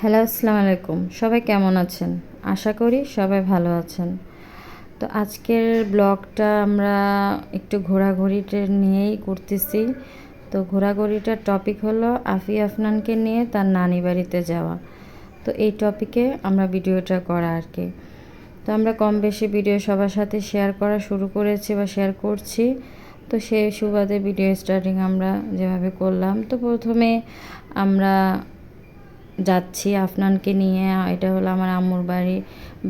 Hello, আসসালামু আলাইকুম। সবাই কেমন আছেন? আশা করি সবাই ভালো আছেন। তো আজকের ব্লগটা আমরা একটু ঘোরাঘুরিটা নিয়েই করতেছি। তো ঘোরাঘুরিটার টপিক হলো আফি আফনানকে নিয়ে তার নানি বাড়িতে যাওয়া। তো এই টপিকে আমরা ভিডিওটা করা আর কি। তো আমরা কম বেশি ভিডিও সবার সাথে শেয়ার করা শুরু করেছি বা শেয়ার করছি। তো সেই সুবাদে ভিডিও স্টার্টিং আমরা যেভাবে করলাম। তো প্রথমে আমরা যাচ্ছি আফনানকে নিয়ে। এটা হলো আমার আম্মুর বাড়ি,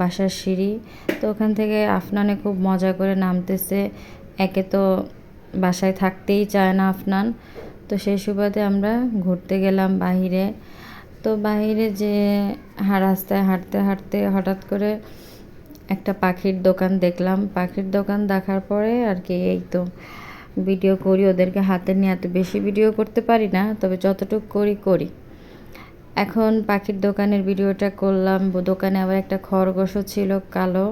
বাসার সিঁড়ি। তো ওখান থেকে আফনানে খুব মজা করে নামতেছে। একে তো বাসায় থাকতেই চায় না আফনান। তো সেই সুবাদে আমরা ঘুরতে গেলাম বাহিরে। তো বাহিরে যে রাস্তায় হাঁটতে হাঁটতে হঠাৎ করে একটা পাখির দোকান দেখলাম। পাখির দোকান দেখার পরে আর কি এই তো ভিডিও করি। ওদেরকে হাতে নিয়ে এত বেশি ভিডিও করতে পারি না, তবে যতটুকু করি করি। এখন পাখির দোকানের ভিডিওটা করলাম দোকানে আবার একটা খরগোশও ছিল কালো।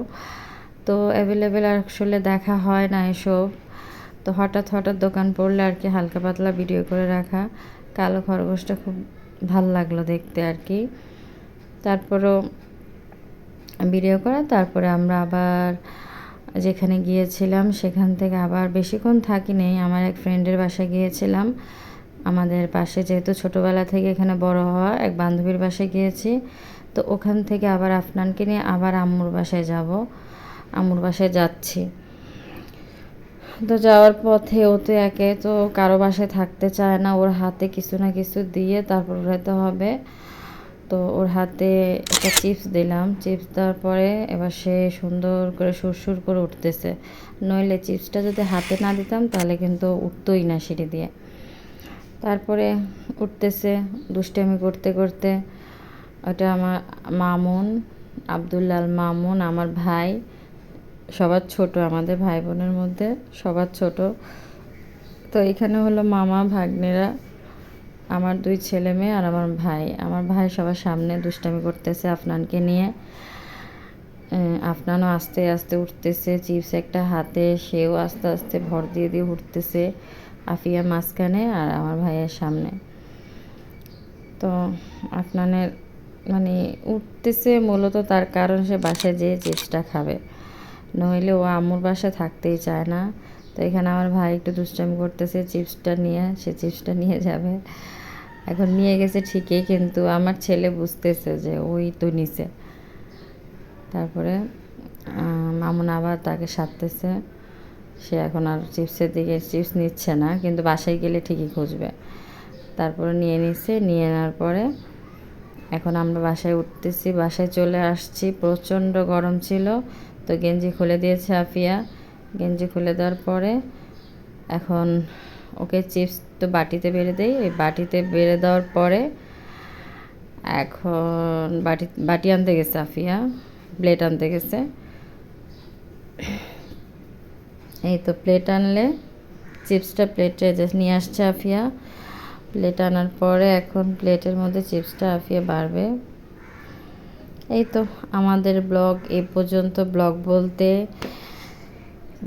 তো অ্যাভেলেবেল আসলে দেখা হয় না এসব। তো হঠাৎ হঠাৎ দোকান পড়লে আর কি হালকা পাতলা ভিডিও করে রাখা। কালো খরগোশটা খুব ভালো লাগল দেখতে আর কি। তারপরও ভিডিও করা, তারপরে আমরা আবার যেখানে গিয়েছিলাম সেখান থেকে আবার বেশিক্ষণ থাকি নেই। আমার এক ফ্রেন্ডের বাসায় গিয়েছিলাম। আমাদের পাশে যেহেতু ছোটোবেলা থেকে এখানে বড় হওয়া, এক বান্ধবীর বাসায় গিয়েছি, তো ওখান থেকে আবার আফনানকে নিয়ে আবার আম্মুর বাসায় যাব, আম্মুর বাসায় যাচ্ছি। তো যাওয়ার পথে ও তো একে, তো কারও বাসায় থাকতে চায় না, ওর হাতে কিছু না কিছু দিয়ে তারপর উঠাতে হবে। তো ওর হাতে একটা চিপস দিলাম, চিপস দেওয়ার পরে এবার সে সুন্দর করে সুরসুর করে উঠতেছে। নইলে চিপসটা যদি হাতে না দিতাম তাহলে কিন্তু উঠতোই না সিঁড়ি দিয়ে। তারপরে উঠতেছে, দুষ্টামি করতে করতে। ওটা আমার মামুন, আবদুল্লাল মামুন, আমার ভাই। সবার ছোট, আমাদের ভাই বোনের মধ্যে সবার ছোট। তো এখানে হলো মামা, ভাগ্নেরা, আমার দুই ছেলে মেয়ে আর আমার ভাই। আমার ভাই সবার সামনে দুষ্টামি করতেছে আফনানকে নিয়ে। আফনানও আস্তে আস্তে উঠতেছে, চিপস একটা হাতে, সেও আস্তে আস্তে ভর দিয়ে দিয়ে উঠতেছে। আফিয়া মাঝখানে আর আমার ভাইয়ের সামনে। তো আফনানের মানে উঠতেছে মূলত তার কারণ সে বাসায় যেয়ে চিপসটা খাবে। নইলে ও আম্মুর বাসায় থাকতেই চায় না। তো এখানে আমার ভাই একটু দুষ্টামি করতেছে, চিপসটা নিয়ে, সে চিপসটা নিয়ে যাবে। এখন নিয়ে গেছে ঠিকই, কিন্তু আমার ছেলে বুঝতেছে যে ওই তো নিছে। তারপরে মামুন আবার তাকে সারতেছে। সে এখন আর চিপসের দিকে চিপস নিচ্ছে না, কিন্তু বাসায় গেলে ঠিকই খুঁজবে। তারপরে নিয়ে নিচ্ছে নিয়ে নেওয়ার পরে এখন আমরা বাসায় উঠতেছি, বাসায় চলে আসছি, প্রচণ্ড গরম ছিল। তো গেঞ্জি খুলে দিয়েছে আফিয়া। গেঞ্জি খুলে দেওয়ার পরে এখন ওকে চিপস তো বাটিতে বেড়ে দেই। ওই বাটিতে বেড়ে দেওয়ার পরে এখন বাটি বাটি আনতে গেছে আফিয়া, প্লেট আনতে গেছে। এই তো প্লেট আনলে চিপসটা প্লেটে জাস্ট নিয়ে আসছে আফিয়া। প্লেট আনার পরে এখন প্লেটের মধ্যে চিপসটা আফিয়া বাড়বে। এই তো আমাদের ব্লগ এ পর্যন্ত ব্লগ বলতে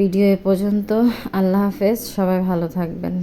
ভিডিও এ পর্যন্ত। আল্লাহ হাফেজ, সবাই ভালো থাকবেন।